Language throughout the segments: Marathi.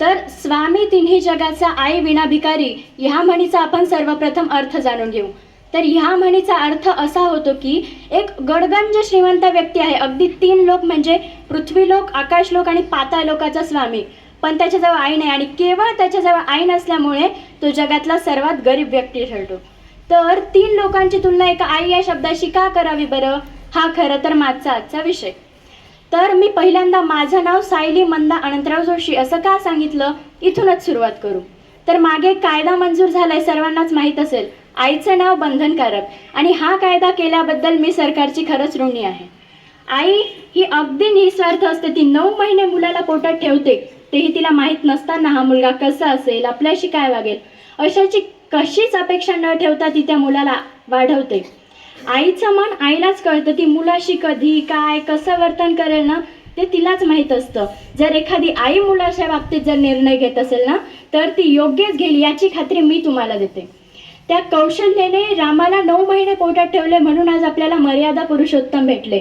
तर स्वामी तिन्ही जगाचा आई विना भिकारी ह्या म्हणीचा आपण सर्वप्रथम अर्थ जाणून घेऊ. तर ह्या म्हणीचा अर्थ असा होतो की एक गडगंज श्रीमंत व्यक्ती आहे. अगदी तीन लोक म्हणजे पृथ्वीलोक आकाशलोक आणि पाताळलोकाचा स्वामी. पण त्याच्याजवळ आई नाही आणि केवळ त्याच्याजवळ आई नसल्यामुळे तो जगातला सर्वात गरीब व्यक्ती ठरतो. तर तीन लोकांची तुलना एका आई या शब्दाशी का करावी बरं? हा खरं तर मागचा आजचा विषय. तर मी पहिल्यांदा माझं नाव सायली मंदा अनंतराव जोशी असं का सांगितलं? इथूनच सुरुवात करू. तर मागे कायदा मंजूर झालाय सर्वांनाच माहीत असेल. आईचं नाव बंधनकारक आणि हा कायदा केल्याबद्दल मी सरकारची खरंच ऋणी आहे. आई ही अगदी निस्वार्थ असते ती नऊ महिने मुलाला पोटात ठेवते. तेही तिला माहीत नसताना हा मुलगा कसा असेल आपल्याशी काय वागेल? अशाची कशीच अपेक्षा न ठेवता ती त्या मुलाला वाढवते. आईचं मन आईलाच कळतं. ती मुलाशी कधी काय कसं वर्तन करेल ना ते तिलाच माहीत असतं. जर एखादी आई मुलाच्या बाबतीत जर निर्णय घेत असेल ना तर ती योग्यच घेईल याची खात्री मी तुम्हाला देते. त्या कौशल्याने रामाला नऊ महिने पोटात ठेवले म्हणून आज आपल्याला मर्यादा पुरुषोत्तम भेटले.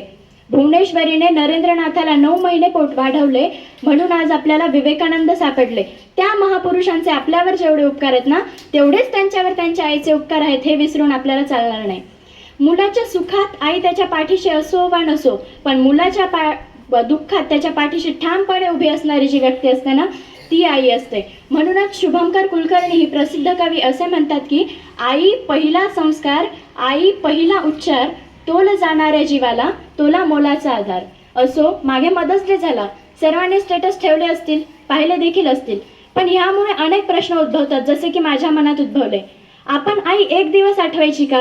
भुवनेश्वरीने नरेंद्रनाथाला नऊ महिने पोट वाढवले म्हणून आज आपल्याला विवेकानंद सापडले. त्या महापुरुषांचे आपल्यावर जेवढे उपकार आहेत ना तेवढेच त्यांच्यावर त्यांच्या आईचे उपकार आहेत हे विसरून आपल्याला चालणार नाही. मुलाच्या सुखात आई त्याच्या पाठीशी असो वा नसो पण मुलाच्या पा दुःखात त्याच्या पाठीशी ठामपणे उभी असणारी जी व्यक्ती असते ना ती आई असते. म्हणूनच शुभंकर कुलकर्णी ही प्रसिद्ध कवी असे म्हणतात की आई पहिला संस्कार आई पहिला उच्चार तोल जाणाऱ्या जीवाला तोला मोलाचा आधार. असो मागे मदच डे झाला. सर्वांनी स्टेटस ठेवले असतील पाहिले देखील असतील. पण ह्यामुळे अनेक प्रश्न उद्भवतात जसे की माझ्या मनात उद्भवले. आपण आई एक दिवस आठवायची का?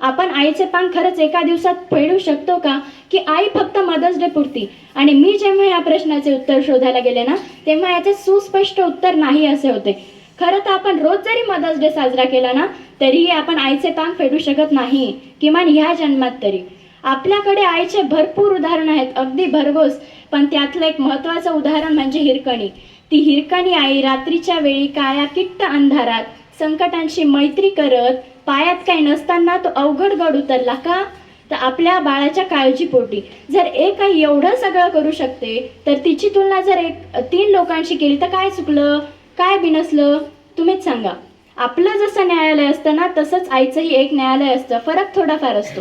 आपण आईचे पान खरंच एका दिवसात फेडू शकतो का? की आई फक्त मदर्स डे पुरती. आणि मी जेव्हा या प्रश्नाचे उत्तर शोधायला गेले ना तेव्हा याचे सुस्पष्ट उत्तर नाही असे होते. खरं तर आपण रोज जरी मदर्स डे साजरा केला ना तरीही आपण आईचे पान फेडू शकत नाही किमान ह्या जन्मात तरी. आपल्याकडे आईचे भरपूर उदाहरण आहेत अगदी भरघोस पण त्यातलं एक महत्त्वाचं उदाहरण म्हणजे हिरकणी. ती हिरकणी आई रात्रीच्या वेळी काळ्या किट्ट अंधारात संकटांशी मैत्री करत पायात काही नसताना तो अवघड गड उतरला का? तर आपल्या बाळाच्या काळजीपोटी जर एक आई एवढं सगळं करू शकते तर तिची तुलना जर एक तीन लोकांशी केली तर काय चुकलं? काय बिनसलं? तुम्हीच सांगा. आपलं जसं न्यायालय असतं ना तसंच आईचंही एक न्यायालय असतं. फरक थोडाफार असतो.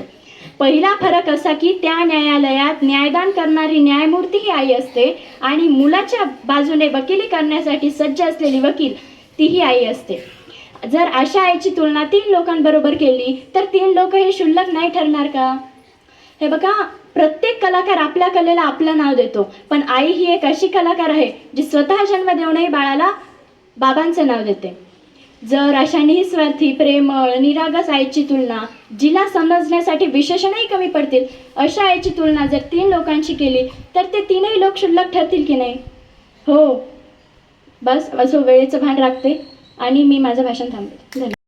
पहिला फरक असा की त्या न्यायालयात न्यायदान करणारी न्यायमूर्ती ही आई असते आणि मुलाच्या बाजूने वकिली करण्यासाठी सज्ज असलेली वकील तीही आई असते. जर अशा आईची तुलना तीन लोकांबरोबर केली तर तीन लोक हे क्षुल्लक नाही ठरणार का? हे बघा प्रत्येक कलाकार आपल्या कलेला आपलं नाव देतो पण आई ही एक अशी कलाकार आहे जी स्वतः जन्म देऊनही बाळाला बाबांचं नाव देते. जर अशा निस्वार्थी प्रेमळ निरागस आईची तुलना जिला समजण्यासाठी विशेषणही कमी पडतील अशा आईची तुलना जर तीन लोकांशी केली तर ते तीनही लोक क्षुल्लक ठरतील की नाही? हो. बस असो हो, वेळेचं भान राखते. आणि मी माझं भाषण थांबते धन्यवाद.